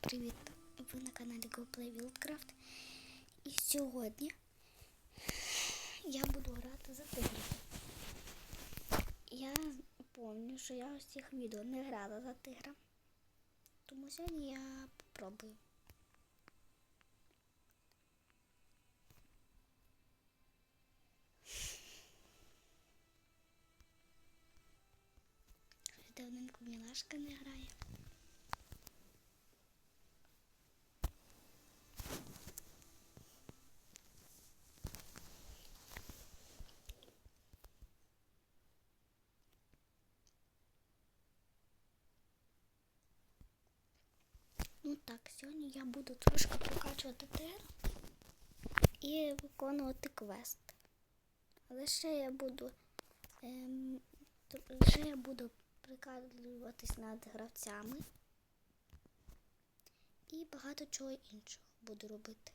Привіт! Ви на каналі GoPlay Wildcraft. І сьогодні я буду грати за тигрів. Я пам'ятаю, що я з цих відео не грала за тигра. Тому сьогодні я попробую. Давненько мілашка не грає. Ну так, сьогодні я буду трошки прокачувати тигра і виконувати квест. Але ще я буду ем, ще я буду прикалюватись над гравцями і багато чого іншого буду робити.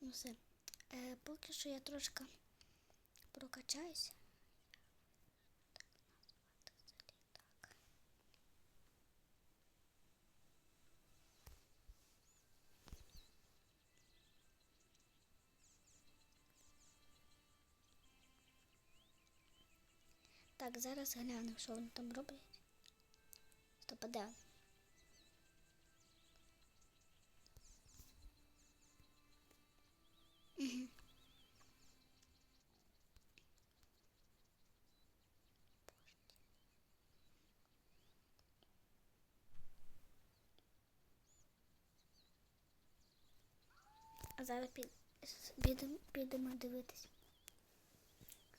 Ну все. Е, поки що я трошки прокачаюся. Так, зараз глянемо, що вони там роблять. Стоп, а де? вони? Мгм. А зараз під, підемо, підемо дивитись.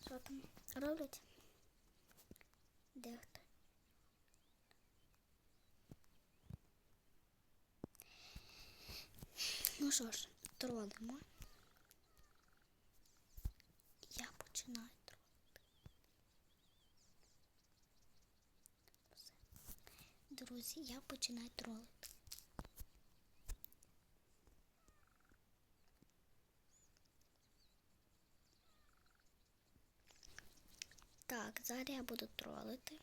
Що там роблять? Де хто? Ну що ж, тролимо. Я починаю тролити. Друзі, я починаю тролити. Так, зараз я буду тролити.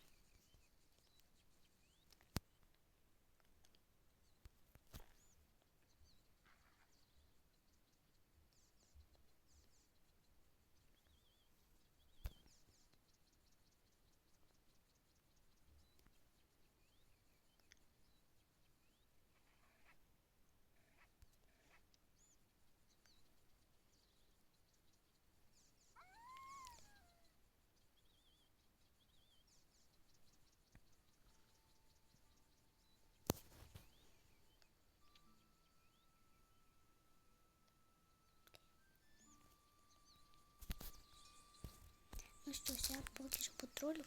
Ну що ж, я поки що потролю.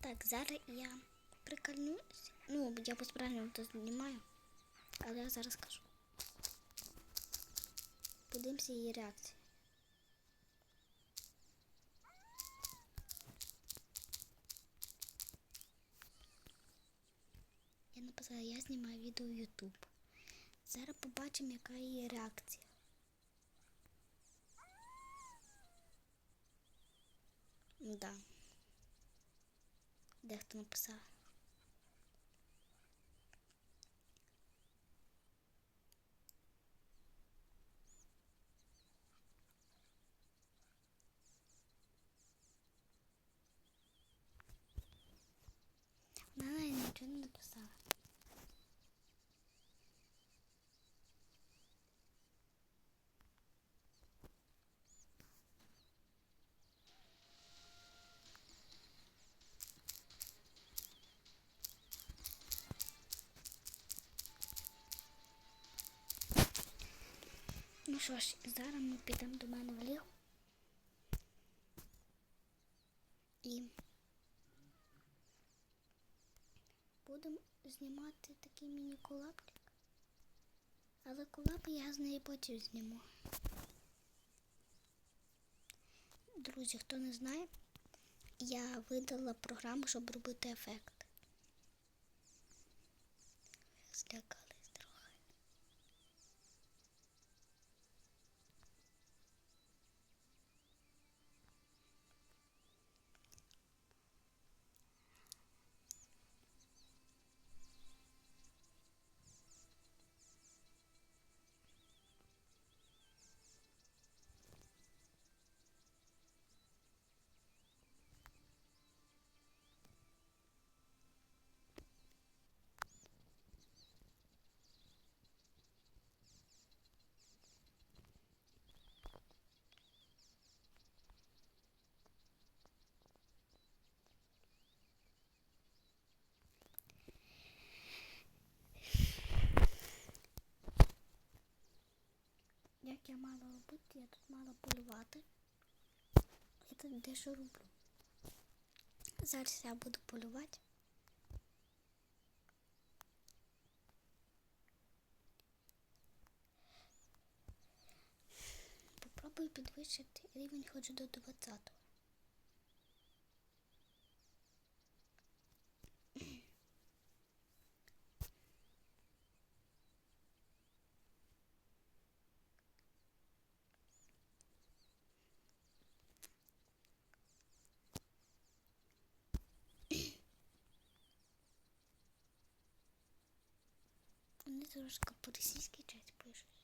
Так, зараз я прикольнусь. Ну, я по-справжньому то знімаю. Але я зараз скажу. Подивимося її реакцію. Я написала, я знімаю відео в YouTube. Зараз побачимо, яка її реакція. Да. Дехто написав. Вона навіть нічого не написала. Що ж, зараз ми підемо до мене в лігу. І будемо знімати такий міні-колапчик. Але колап я з неї потім зніму. Друзі, хто не знає, я видала програму, щоб робити ефект. Я мала робити, я тут мала полювати. Я тут дещо роблю. Зараз я буду полювати. Попробую підвищити рівень хоч до 20. Вони трошки по-російськи чать пишуть.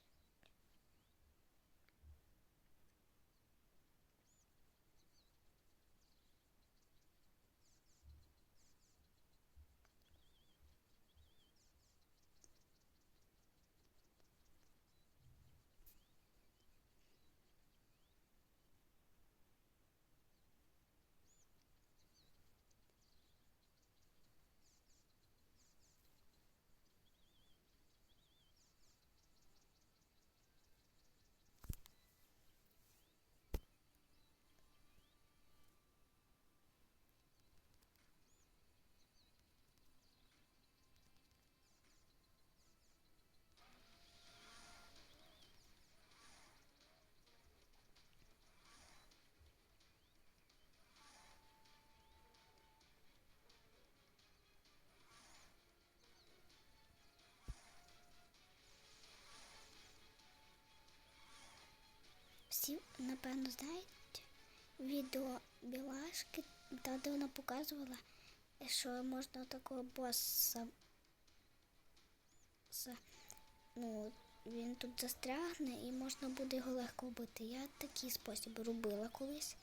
Всі, напевно, знають відео Білашки, та де вона показувала, що можна такого боса. Ну, він тут застрягне і можна буде його легко вбити. Я такий спосіб робила колись.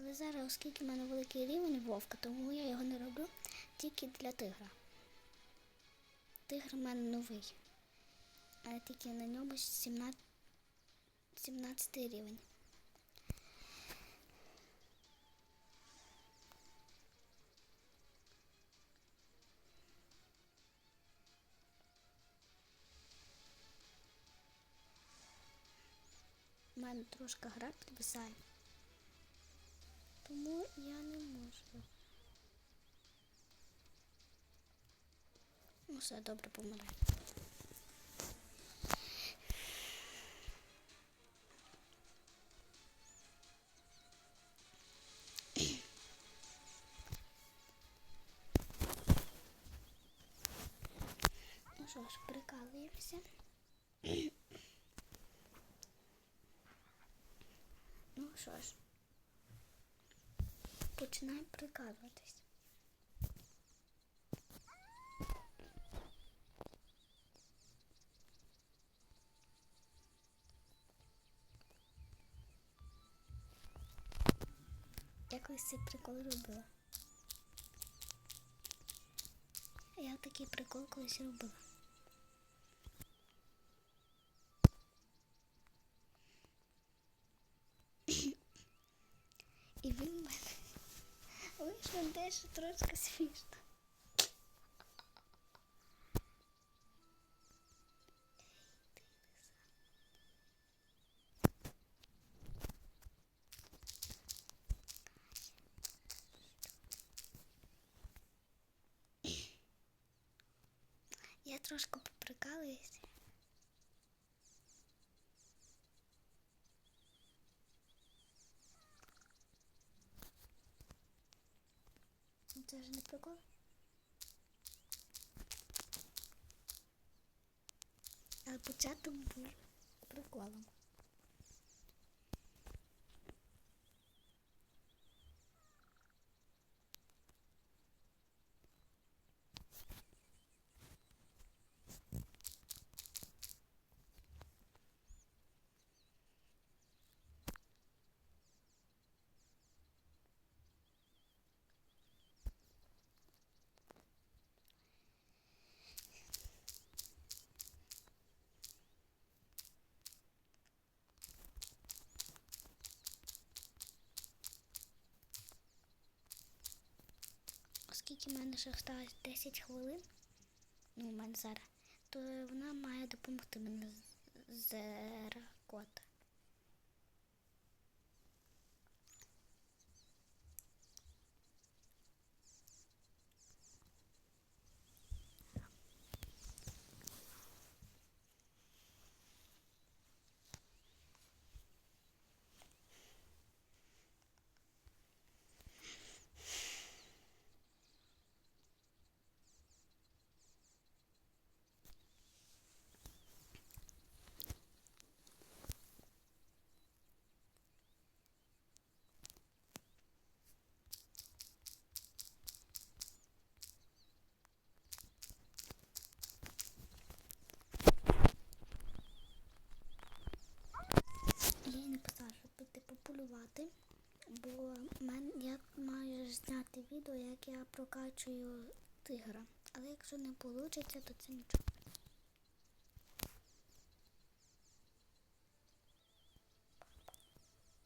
Але зараз, оскільки в мене великий рівень вовка, тому я його не роблю тільки для тигра. Тигр в мене новий. А тільки на ньому 17 17 рівень. У мене трошки гра підвисає. Тому я не можу. Ну, все добре помираю. Ж. Ну що ж, починаємо прикалуватись. Я колись цей прикол робила. Я такий прикол колись робила. І він в мене вийшло дещо трошки смішно. Я трошки поприкалуюсь. це ж не прикол. Але початок був приколом. Оскільки в мене ще осталось? 10 хвилин, ну, в мене зараз, то вона має допомогти мені з- з. Я їй написала, щоб піти пополювати, бо я маю зняти відео, як я прокачую тигра. Але якщо не вийде, то це нічого.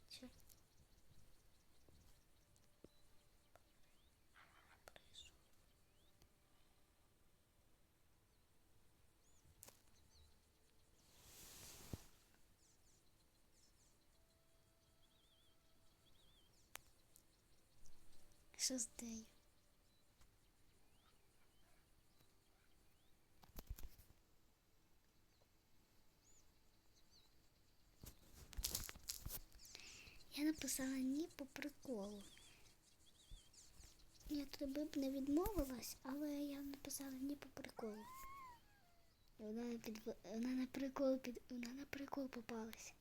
Все. Що з нею? Я написала ні по приколу. Я тобі б не відмовилась, але я написала ні по приколу. Вона, під, вона на прикол під, вона на прикол попалась.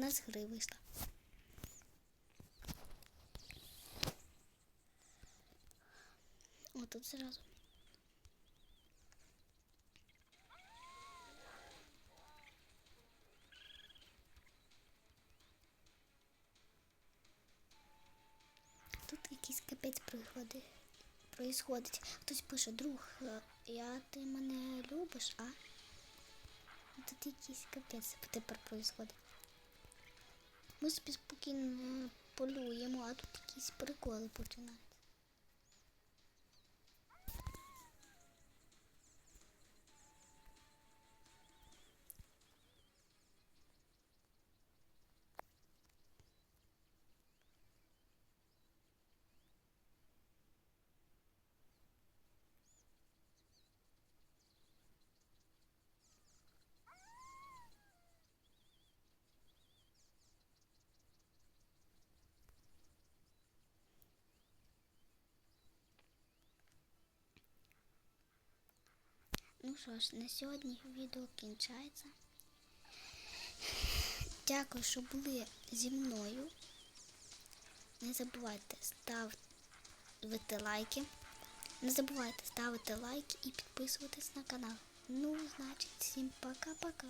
І Вона з гри вийшла. О, тут зразу. Тут якийсь капець происходить. происходить. Хтось пише, друг, е, я ти мене любиш, а? Тут якийсь капець тепер происходить. Ми собі спокійно полюємо, а тут якісь приколи починаються. Ну що ж, на сьогодні відео кінчається. Дякую, що були зі мною. Не забувайте ставити лайки. Не забувайте ставити лайки і підписуватись на канал. Ну, значить, всім пока-пока.